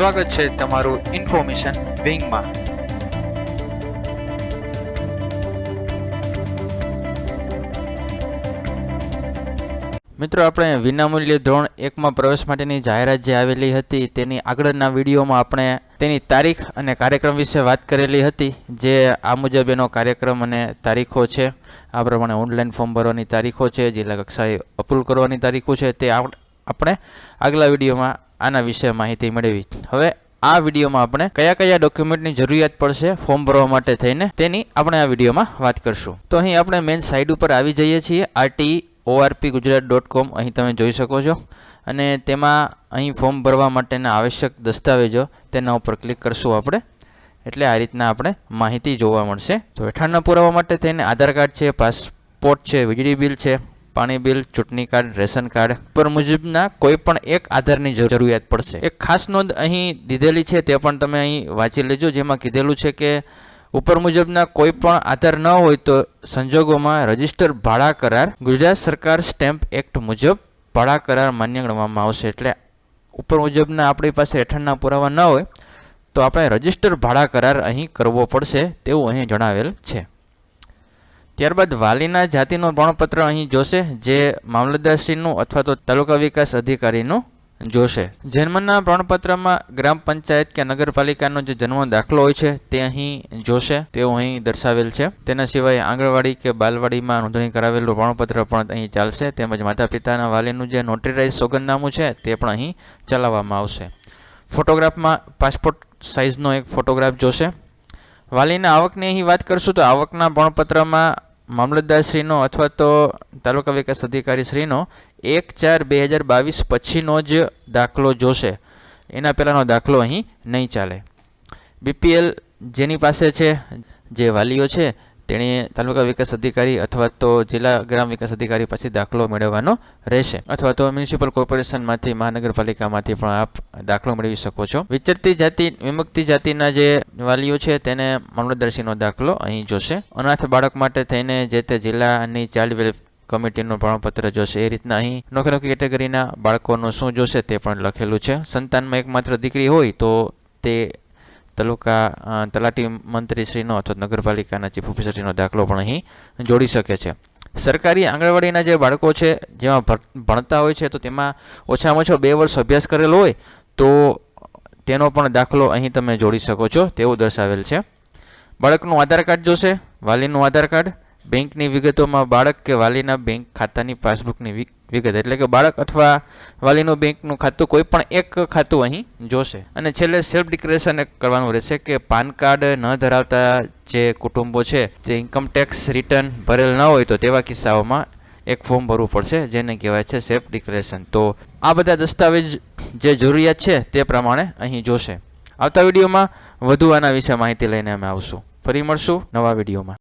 સ્વાગત છે તમારું ઇન્ફોર્મેશન વિંગમાં. મિત્રો, આપણે વિનામૂલ્ય ધોરણ એકમાં પ્રવેશ માટેની જાહેરાત જે આવેલી હતી, તેની આગળના વિડીયોમાં આપણે તેની તારીખ અને કાર્યક્રમ વિશે વાત કરેલી હતી, જે આ મુજબ એનો કાર્યક્રમ અને તારીખો છે. આ પ્રમાણે ઓનલાઈન ફોર્મ ભરવાની તારીખો છે, જિલ્લા કક્ષાએ અપલોડ કરવાની તારીખો છે, તે આપણે આગલા વિડીયોમાં આના વિશે માહિતી મેળવી. હવે આ વિડીયોમાં આપણે કયા કયા ડોક્યુમેન્ટની જરૂરિયાત પડશે ફોર્મ ભરવા માટે થઈને તેની આપણે આ વિડીયોમાં વાત કરશું. તો અહીં આપણે મેઇન સાઇટ ઉપર આવી જઈએ છીએ RT ORP Gujarat dot com અહીં તમે જોઈ શકો છો. અને તેમાં અહીં ફોર્મ ભરવા માટેના આવશ્યક દસ્તાવેજો તેના ઉપર ક્લિક કરશું આપણે. એટલે આ રીતના આપણે માહિતી જોવા મળશે. તો હેઠળના પુરાવા માટે થઈને આધાર કાર્ડ છે પાસપોર્ટ છે, વીજળી બિલ છે પાણી બિલ, ચૂંટણી કાર્ડ, રેશન કાર્ડ પર મુજબના કોઈ પણ એક આધારની જરૂરિયાત પડશે. એક ખાસ નોંધ અહીં દીધેલી છે, તે પણ તમે અહીં વાંચી લેજો, જેમાં કીધેલું છે કે ઉપર મુજબના કોઈ પણ આધાર ન હોય તો સંજોગોમાં રજિસ્ટર ભાડા કરાર, ગુજરાત સરકાર સ્ટેમ્પ એક્ટ મુજબ ભાડા કરાર માન્ય ગણવામાં આવશે. એટલે ઉપર મુજબના આપણી પાસે હેઠળના પુરાવા ન હોય, તો આપણે રજિસ્ટર ભાડા કરાર અહીં કરવો પડશે તેવું અહીં જણાવેલ છે. ત્યારબાદ વાલીના જાતિનું પ્રમાણપત્ર અહીં જોશે, જે મામલતદારશ્રીનું અથવા તો તાલુકા વિકાસ અધિકારીનું જોશે. જન્મના પ્રમાણપત્રમાં ગ્રામ પંચાયત કે નગરપાલિકાનો જે જન્મ દાખલો હોય છે, તે અહીં જોશે. તેવું અહીં દર્શાવેલ છે. તેના સિવાય આંગણવાડી કે બાલવાડીમાં નોંધણી કરાવેલું પ્રમાણપત્ર પણ અહીં ચાલશે. તેમજ માતા પિતાના વાલીનું જે નોટરીરાઇઝ સોગંદનામું છે, તે પણ અહીં ચલાવવામાં આવશે. ફોટોગ્રાફમાં પાસપોર્ટ સાઇઝનો એક ફોટોગ્રાફ જોશે. વાલીના આવકની અહીં વાત કરશું તો આવકના પ્રમાણપત્રમાં મામલતદારશ્રીનો અથવા તો તાલુકા વિકાસ અધિકારીશ્રીનો એક ચાર બે હજાર બાવીસ પછીનો જ દાખલો જોશે. એના પહેલાંનો દાખલો અહીં નહીં ચાલે. બીપીએલ જેની પાસે છે, જે વાલીઓ છે તેણે તાલુકા વિકાસ અધિકારી અથવા તો જિલ્લા ગ્રામ વિકાસ અધિકારી પાસે દાખલો મેળવવાનો રહેશે. અથવા તો મ્યુનિસિપલ કોર્પોરેશનમાંથી, મહાનગરપાલિકામાંથી પણ આપ દાખલો મેળવી શકો છો. વિચરતી જાતિ, વિમુક્તિ જાતિના જે વાલીઓ છે, તેને મામલતદારશ્રીનો દાખલો અહીં જોશે. અનાથ બાળક માટે થઈને જે તે જિલ્લાની ચાઇલ્ડ વેલફેર કમિટીનું પ્રમાણપત્ર જોશે. એ રીતના અહીં નોખી નોખી કેટેગરીના બાળકોનું શું જોશે તે પણ લખેલું છે. સંતાનમાં એકમાત્ર દીકરી હોય તો તે તાલુકા તલાટી મંત્રીશ્રીનો અથવા નગરપાલિકાના ચીફ ઓફિસરશ્રીનો દાખલો પણ અહીં જોડી શકે છે. સરકારી આંગણવાડીના જે બાળકો છે, જેમાં ભણતા હોય છે, તો તેમાં ઓછામાં ઓછો બે વર્ષ અભ્યાસ કરેલો હોય, તો તેનો પણ દાખલો અહીં તમે જોડી શકો છો, તેવું દર્શાવેલ છે. બાળકનું આધાર કાર્ડ જોશે, વાલીનું આધાર કાર્ડ, બેંકની વિગતોમાં બાળક કે વાલીના બેંક ખાતાની પાસબુકની વિગત. એટલે કે બાળક અથવા વાલીનું બેંકનું ખાતું, કોઈ પણ એક ખાતું અહીં જોશે. અને છેલ્લે સેલ્ફ ડિક્લેરેશન કરવાનું રહેશે કે પાન કાર્ડ ન ધરાવતા જે કુટુંબો છે, તે ઇન્કમટેક્સ રિટર્ન ભરેલ ન હોય તો તેવા કિસ્સાઓમાં એક ફોર્મ ભરવું પડશે, જેને કહેવાય છે સેલ્ફ ડિક્લેરેશન તો આ બધા દસ્તાવેજ જે જરૂરિયાત છે તે પ્રમાણે અહીં જોશે. આવતા વિડીયોમાં વધુ આના વિશે માહિતી લઈને અમે આવશું. ફરી મળશું નવા વિડીયોમાં.